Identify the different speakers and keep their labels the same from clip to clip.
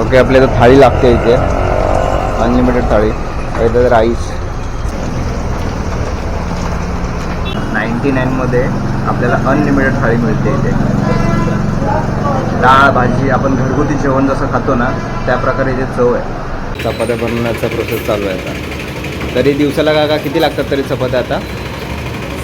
Speaker 1: Okay आपल्या इथं थाळी लागते इथे. अनलिमिटेड थाळी. इथं राईस नाईन्टी नाईनमध्ये आपल्याला अनलिमिटेड थाळी मिळते इथे. डाळ भाजी आपण घरगुती जेवण जसं खातो ना त्या प्रकारे इथे चव आहे. चपात्या बनवण्याचा प्रोसेस चालू आहे आता. तरी दिवसाला का का किती लागतात तरी चपात्या आता?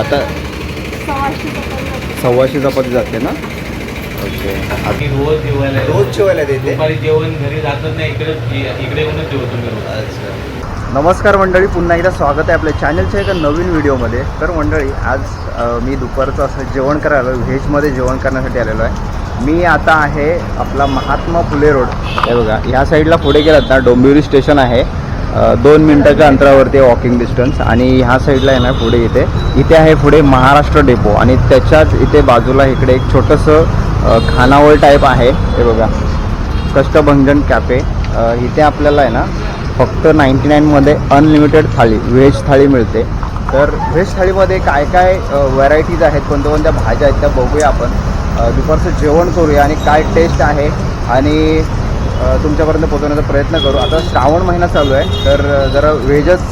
Speaker 1: आता सव्वाशे चपाती जाते ना? ओके.
Speaker 2: आम्ही रोज जेवायला येतो.
Speaker 1: रोज जेवायला देते.
Speaker 2: दुपारी जेवण घरी जातात नाही इकडे इकडे येऊनच जेवतो मी रोज.
Speaker 1: नमस्कार मंडळी पुन्हा एकदा स्वागत आहे आपल्या चॅनलच्या एका नवीन व्हिडिओमध्ये. तर मंडळी आज अ, मी दुपारचं असं जेवण करायला आलो व्हेजमध्ये जेवण करण्यासाठी आलेलो आहे. मी आता आहे आपला महात्मा फुले रोड. हे बघा ह्या साईडला पुढे गेलात ना डोंबिवली स्टेशन आहे. अ, दोन मिनटाच्या अंतरावरती वॉकिंग डिस्टन्स आणि ह्या साईडला आहे ना पुढे इथे. इथे आहे पुढे महाराष्ट्र डेपो आणि त्याच्याच इथे बाजूला इकडे एक छोटंसं खानावळ टाईप आहे. हे बघा. कष्टभंजन कॅफे इथे आपल्याला आहे ना फक्त नाईंटी नाईनमध्ये अनलिमिटेड थाळी व्हेज थाळी मिळते. तर व्हेज थाळीमध्ये काय काय व्हरायटीज आहेत कोणत्या कोणत्या भाज्या आहेत त्या बघूया आपण. दुपारचं जेवण करूया आणि काय टेस्ट आहे आणि तुमच्यापर्यंत पोहोचवण्याचा प्रयत्न करू. आता श्रावण महिना चालू आहे तर जरा व्हेजच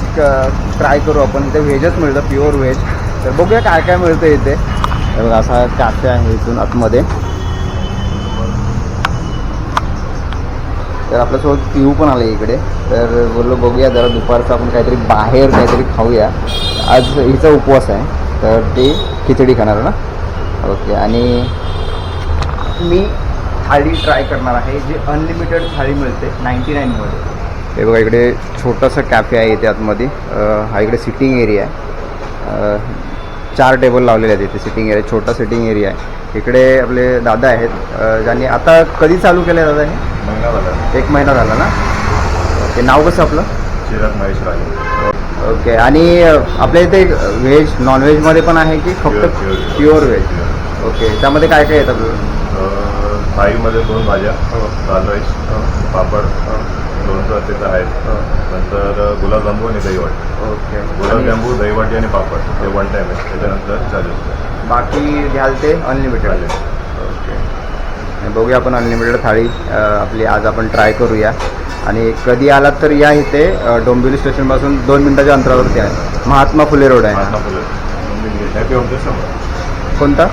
Speaker 1: ट्राय करू आपण. इथे व्हेजच मिळतं प्युअर व्हेज तर बघूया काय काय मिळतं इथे. बघा, असा कॅफे आहे इथून आतमध्ये. तर आपल्यासोबत पिऊ पण आलं इकडे. तर बोललो बघूया जरा दुपारचं आपण काहीतरी बाहेर काहीतरी खाऊया. आज हिचा उपवास आहे. तर ते खिचडी खाणार ना? ओके आणि मी थाळी ट्राय करणार आहे जी अनलिमिटेड थाळी मिळते नाईन्टी नाईनमध्ये हे बघा इकडे छोटंसं कॅफे आहे इथे आतमध्ये. हा इकडे सिटिंग एरिया आहे. चार टेबल लावलेले आहेत इथे सिटिंग एरिया छोटा सिटिंग एरिया आहे. इकडे आपले दादा आहेत ज्यांनी आता कधी चालू केलं आहे दादा हे?
Speaker 3: महिना झाला.
Speaker 1: एक महिना झाला ना? ओके नाव कसं आपलं?
Speaker 3: चिराग महेश राजे.
Speaker 1: ओके आणि आपल्या इथे व्हेज नॉनव्हेजमध्ये पण आहे की फक्त प्युअर व्हेज ओके त्यामध्ये काय काय येतं आपलं
Speaker 3: थाळीमध्ये दोन भाज्या दाल राईस पापड लोणचं त्याचं आहेत. नंतर गुलाबजांबू आणि दहीवाटी
Speaker 1: ओके. आणि
Speaker 3: गुलाबजांबू दहीवाटी आणि पापड हे वन टाईम आहे. त्याच्यानंतर चार्जेस
Speaker 1: बाकी घ्याल ते अनलिमिटेड ओके. आणि बघूया आपण अनलिमिटेड थाळी अ, आपली आज आपण ट्राय करूया. आणि कधी आलात तर या इथे अ, डोंबिवली स्टेशनपासून दोन मिनिटाच्या अंतरावरती आहे. महात्मा फुले रोड आहे.
Speaker 3: महात्मा फुले. हॅपी समोर
Speaker 1: कोणता?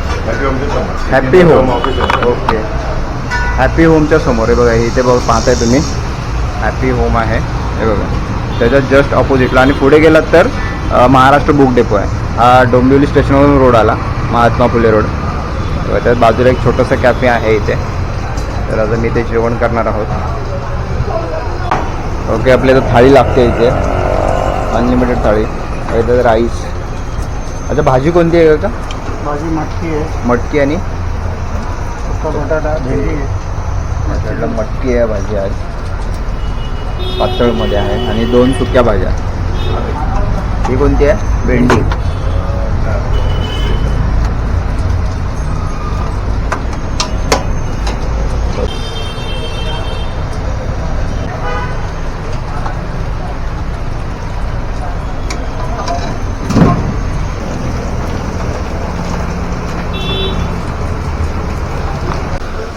Speaker 3: हॅपी समोर
Speaker 1: होम
Speaker 3: ऑफिस
Speaker 1: ओके. हॅपी होमच्या समोर आहे बघा इथे बघ पाहताय तुम्ही. हॅपी होम आहे. हे बघा. त्याच्यात जस्ट ऑपोजिटला आणि पुढे गेलात तर महाराष्ट्र बुक डेपो आहे. हा डोंबिवली स्टेशनवरून रोड आला. महात्मा फुले रोड त्यात बाजूला एक छोटंसं कॅफे आहे इथे. तर आता मी ते जेवण करणार आहोत. ओके आपल्या इथं थाळी लागते इथे. अनलिमिटेड थाळी. इथं राईस अच्छा भाजी कोणती आहे का?
Speaker 4: भाजी मटकी आहे.
Speaker 1: मटकी आणि?
Speaker 4: बटाटा भेंडी
Speaker 1: मटकी आहे भाजी आज. पातळमध्ये आहे आणि दोन सुक्या भाज्या. ही कोणती आहे? भेंडी.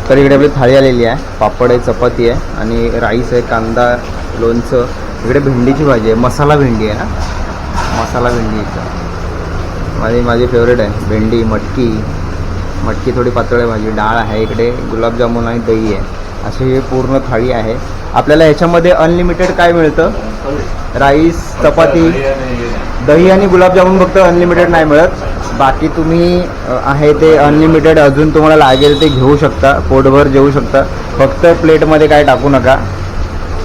Speaker 1: तर इकडे आपली थाळी आलेली आहे. पापड आहे चपाती आहे आणि राईस आहे कांदा लोणचं. इकडे भेंडीची भाजी आहे. मसाला भेंडी आहे ना? मसाला भेंडी इथं. माझी माझी फेवरेट आहे. भेंडी मटकी. मटकी थोडी पातळ भाजी डाळ आहे इकडे. गुलाबजामुन आणि दही आहे. अशी ही पूर्ण थाळी आहे. आपल्याला ह्याच्यामध्ये अनलिमिटेड काय मिळतं? राईस चपाती दही आणि गुलाबजामुन फक्त अनलिमिटेड नाही मिळत. बाकी तुम्ही आहे ते अनलिमिटेड अजून तुम्हाला लागेल ते घेऊ शकता. पोटभर जेवू शकता. फक्त प्लेटमध्ये काय टाकू नका.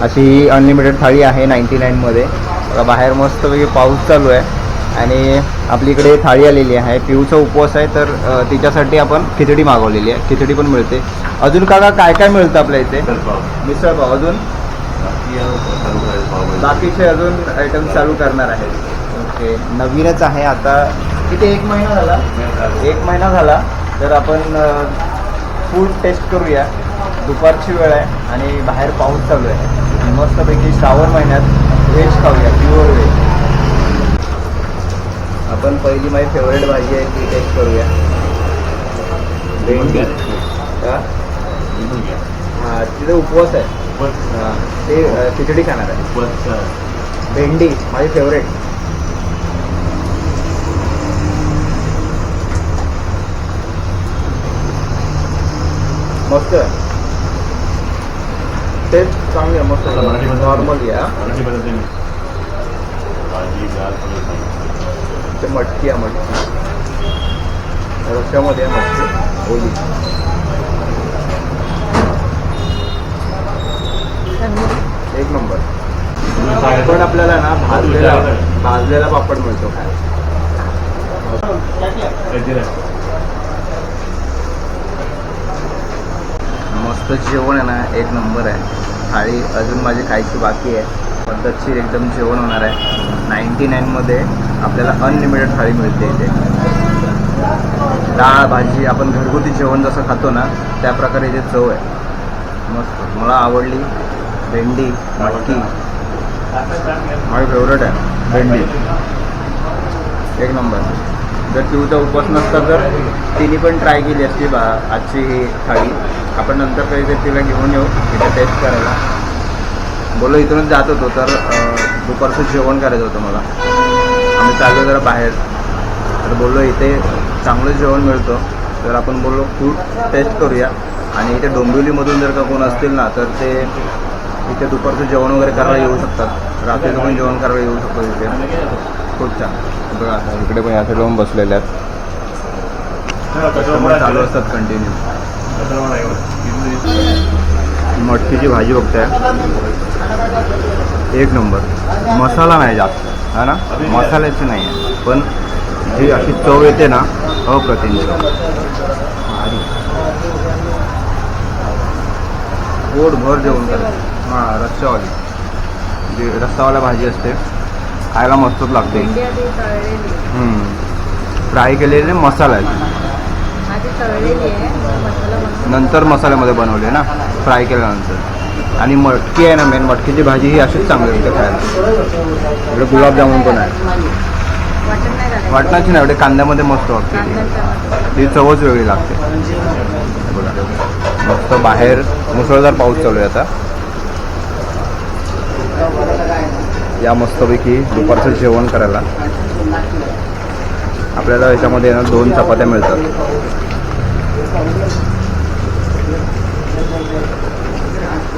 Speaker 1: अशी ही अनलिमिटेड थाळी आहे नाईन्टी नाईनमध्ये बघा बाहेर मस्तपैकी पाऊस चालू आहे. आणि आपली इकडे थाळी आलेली आहे. पिऊचा उपवास आहे तर तिच्यासाठी आपण खिचडी मागवलेली आहे. खिचडी पण मिळते. अजून काका काय काय मिळतं आपल्या इथे? मिसळ पाव. अजून? बाकीचे अजून आयटम चालू करणार आहेत. ओके नवीनच आहे आता. किती एक महिना झाला? एक महिना झाला. तर आपण फूड टेस्ट करूया. दुपारची वेळ आहे आणि बाहेर पाऊस चालू आहे. मस्तपैकी श्रावण महिन्यात व्हेज खाऊया प्युअर व्हेज आपण पहिली माझी फेवरेट भाजी आहे ती टेस्ट करूया. भेंडी. हां? तिथे उपवास आहे. हा. ते खिचडी खाणार आहे. भेंडी माझी फेवरेट मस्त. तेच चांगली आहे मस्त नॉर्मल
Speaker 3: सांगितलं.
Speaker 1: ते मटकी आहे मटकी. रस्त्यामध्ये आहे मटकी. ओली एक नंबर. पापड आपल्याला ना भाजलेला भाजलेला पापड मिळतो काय. मस्त जेवण आहे ना एक नंबर आहे. थाळी अजून माझी खायची बाकी आहे. पद्धतशीर एकदम जेवण होणार आहे. नाईन्टी नाईनमध्ये आपल्याला अनलिमिटेड थाळी मिळते इथे. डाळ भाजी आपण घरगुती जेवण जसं खातो ना त्या प्रकारे इथे चव आहे. मस्त. मला आवडली भेंडी मटकी. माझी फेवरेट आहे. भेंडी. एक नंबर. जर चिवचा उपवास नसता तर तिने पण ट्राय केली असती बा आजची ही थाळी. आपण नंतर कधीतरी तिला घेऊन येऊ तिथे टेस्ट करायला. बोलो इथूनच जात होतो तर दुपारचं जेवण करायचं होतं मला. आम्ही चाललो जरा बाहेर. तर बोललो इथे चांगलं जेवण मिळतं. तर आपण बोललो फूड टेस्ट करूया. आणि इथे डोंबिवलीमधून जर का कोण असतील ना तर ते इथे दुपारचं जेवण वगैरे करायला येऊ शकतात. रात्रीचं पण जेवण करायला येऊ शकतो इथे. खूप छान. बघा आता इकडे पण या साईडला बसलेले आहेत. कस्टमर चालू असतात कंटिन्यू मटकीची भाजी बघताय. एक नंबर. मसाला नाही जास्त. हा ना? मसाल्याची नाही आहे. पण जी अशी चव येते ना अप्रतिम पोट भर. जेवण करायचं हां रस्त्यावाली. जी रस्सावाला भाजी असते खायला मस्तच लागते. फ्राय केलेले मसाला आहे नंतर मसाल्यामध्ये बनवले ना फ्राय केल्यानंतर. आणि मटकी आहे ना मेन मटकीची भाजी ही अशीच चांगली असते खायला. इकडे गुलाबजामुन पण आहे. वाटणाची नाही एवढे कांद्यामध्ये मस्त वाटते ती. चवच वेगळी लागते. बघा. मस्त बाहेर मुसळधार पाऊस चालू आहे आता. या मस्तपैकी दुपारचं जेवण करायला. आपल्याला याच्यामध्ये ना दोन चपात्या मिळतात.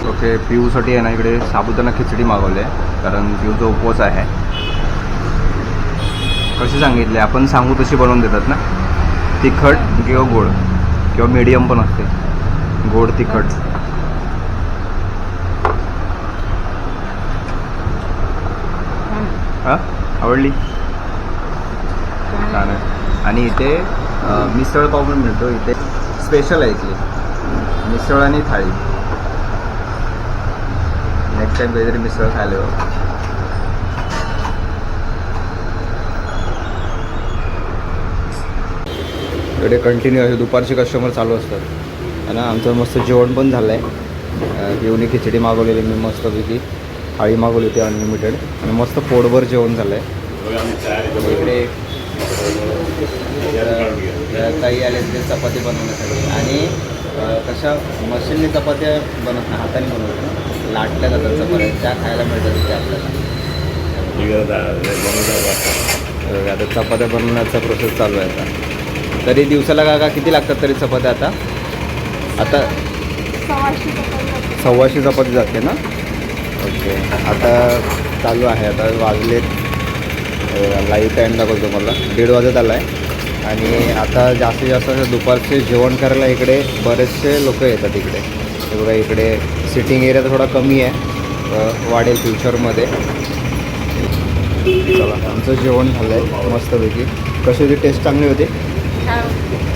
Speaker 1: ओके पिऊसाठी आहे ना इकडे साबुदाणा खिचडी मागवली आहे कारण पिऊचा उपवास आहे. कशी सांगितले? आपण सांगू तशी बनवून देतात ना. तिखट किंवा गोड किंवा मीडियम पण असते. गोड तिखट हां आवडली? छान आहे आणि इथे मिसळ पाव पण मिळतो इथे स्पेशल आहे इथली. मिसळ आणि थाळी. नेक्स्ट टाइम काहीतरी मिसळ खायला येऊ. इकडे कंटिन्यू असे दुपारचे कस्टमर चालू असतात. आणि आमचं मस्त जेवण पण झालं आहे घेऊन खिचडी मागवलेली मी मस्तपैकी. थाळी मागवली होती अनलिमिटेड आणि मस्त पोटभर जेवण झालं आहे इकडे ताई आले ते चपाती बनवण्यासाठी. आणि कशा मशीनने चपात्या बनवत नाही हाताने बनवत ना लाटल्या जातात चपात्या त्या खायला मिळतात तिथे आपल्याला. आता चपात्या बनवण्याचा प्रोसेस चालू आहे आता. तरी दिवसाला का का किती लागतात तरी चपात्या आता? आता सव्वाशे चपाती जाते ना? ओके. आता चालू आहे आता वाजलेत लाईव्ह टाईम दाखवतो मला दीड वाजत आला आहे आणि आता जास्तीत जास्त असं दुपारचे जेवण करायला इकडे बरेचसे लोक येतात इकडे. हे बघा इकडे सिटिंग एरिया थोडा कमी आहे. वाढेल फ्युचरमध्ये चला आमचं जेवण झालं आहे मस्तपैकी. कशी होती? टेस्ट चांगली होती?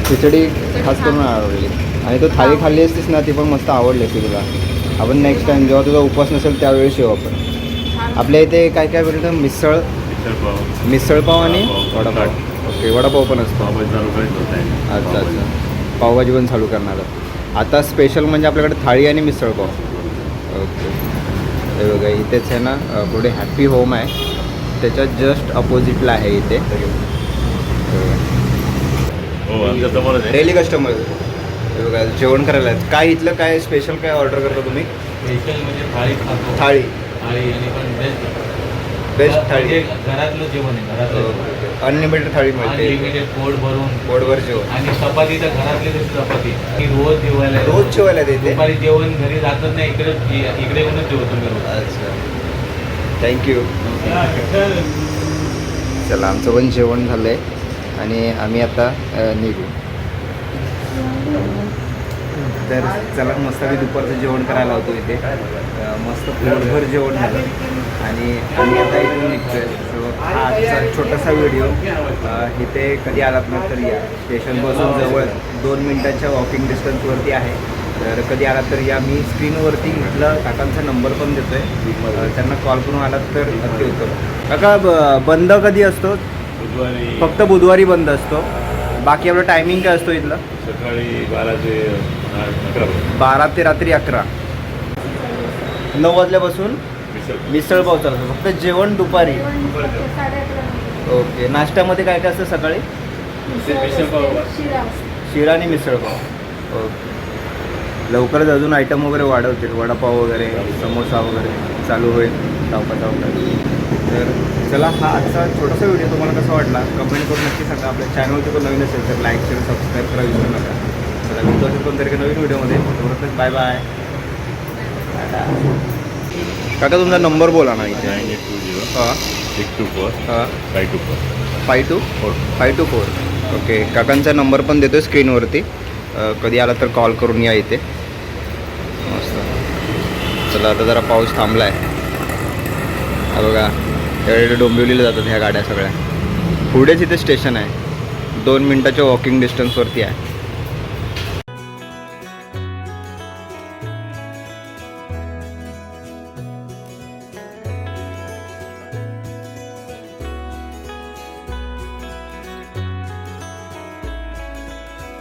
Speaker 1: खिचडी खास करून आवडली. आणि तो थाळी खाल्ली असतीस ना ती पण मस्त आवडली असती तुला. आपण नेक्स्ट टाइम जेव्हा तुझा उपवास नसेल त्यावेळेस येऊ आपण. आपल्या इथे काय काय भेटतं? मिसळ मिसळपाव आणि
Speaker 3: वडापाव.
Speaker 1: ओके वडापाव पण असतो. अच्छा अच्छा. पावभाजी. पण चालू करणार. आता स्पेशल म्हणजे आपल्याकडे थाळी आणि मिसळपाव ओके. हे बघा इथेच आहे ना पुढे हॅपी होम आहे. त्याच्या जस्ट अपोजिटला आहे इथे.
Speaker 3: हो
Speaker 1: डेली कस्टमर हे बघा जेवण करायला आहेत. काय इथलं काय स्पेशल काय ऑर्डर करता तुम्ही?
Speaker 2: स्पेशल म्हणजे थाळी
Speaker 1: थाळी.
Speaker 2: थाळी आणि पण बेस्ट
Speaker 1: थाळी.
Speaker 2: घरातलं जेवण आहे घरातलं
Speaker 1: अनलिमिटेड थाळी मिळते.
Speaker 2: अनलिमिटेड पोट भरून.
Speaker 1: पोटभर जेवण.
Speaker 2: आणि चपाती तर घरातली चपाती ती रोज जेवायला.
Speaker 1: रोज जेवायला देते.
Speaker 2: दुपारी जेवण घरी जातच नाही इकडे इकडे येऊनच जेवतो मी रोज.
Speaker 1: अच्छा. थँक्यू चला. आमचं पण जेवण झालं आहे आणि आम्ही आता निघू. तर चला मस्त मी दुपारचं जेवण करायला होतो इथे. मस्त पोटभर जेवण झालं. आणि आम्ही आता इथून निघतोय. सो हा आजचा छोटासा व्हिडिओ. इथे कधी आलात ना तर या स्टेशनपासून जवळ दोन मिनटाच्या वॉकिंग डिस्टन्सवरती आहे. तर कधी आलात तर या. मी स्क्रीनवरती म्हटलं काकांचा नंबर पण देतोय. अ, त्यांना कॉल करून आलात तर अति उत्तम. काका ब- बंद कधी असतो?
Speaker 3: बुधवारी
Speaker 1: फक्त बुधवारी बंद असतो. बाकी आपलं टायमिंग काय असतो इथलं?
Speaker 3: सकाळी बारा ते अकरा
Speaker 1: बारा ते रात्री अकरा. नऊ वाजल्यापासून
Speaker 3: मिसळ
Speaker 1: पाव. चालतो फक्त जेवण दुपारी. ओके. नाश्त्यामध्ये काय काय असतं सकाळी? शिरा आणि मिसळ पाव. ओके. लवकरच अजून आयटम वगैरे वाढवतील. वडापाव वगैरे समोसा वगैरे चालू होईल. चौका चौकात तर चला हा आजचा छोटासा व्हिडिओ तुम्हाला कसा वाटला? कमेंट करून नक्की सांगा. आपल्या चॅनलवरती पण नवीन असेल तर लाईक शेअर सबस्क्राईब करा विसरू नका. चला भेटू असेल कोणतरी नवीन व्हिडिओमध्ये तोपर्यंत बाय बाय काका तुमचा नंबर बोला ना इथे.
Speaker 3: नाईन एट टू झिरो
Speaker 1: हां.
Speaker 3: सिक्स टू फोर
Speaker 1: हां.
Speaker 3: Five two four.
Speaker 1: Five two
Speaker 3: four.
Speaker 1: Five two four. Okay काकांचा नंबर पण देतो स्क्रीनवरती. कधी आला तर कॉल करून या इथे. मस्त. चला आता जरा पाऊस थांबला आहे हा बघा एवढे डोंबिवलीला जातात ह्या गाड्या सगळ्या. पुढेच इथे स्टेशन आहे. दोन मिनटाच्या वॉकिंग डिस्टन्सवरती आहे.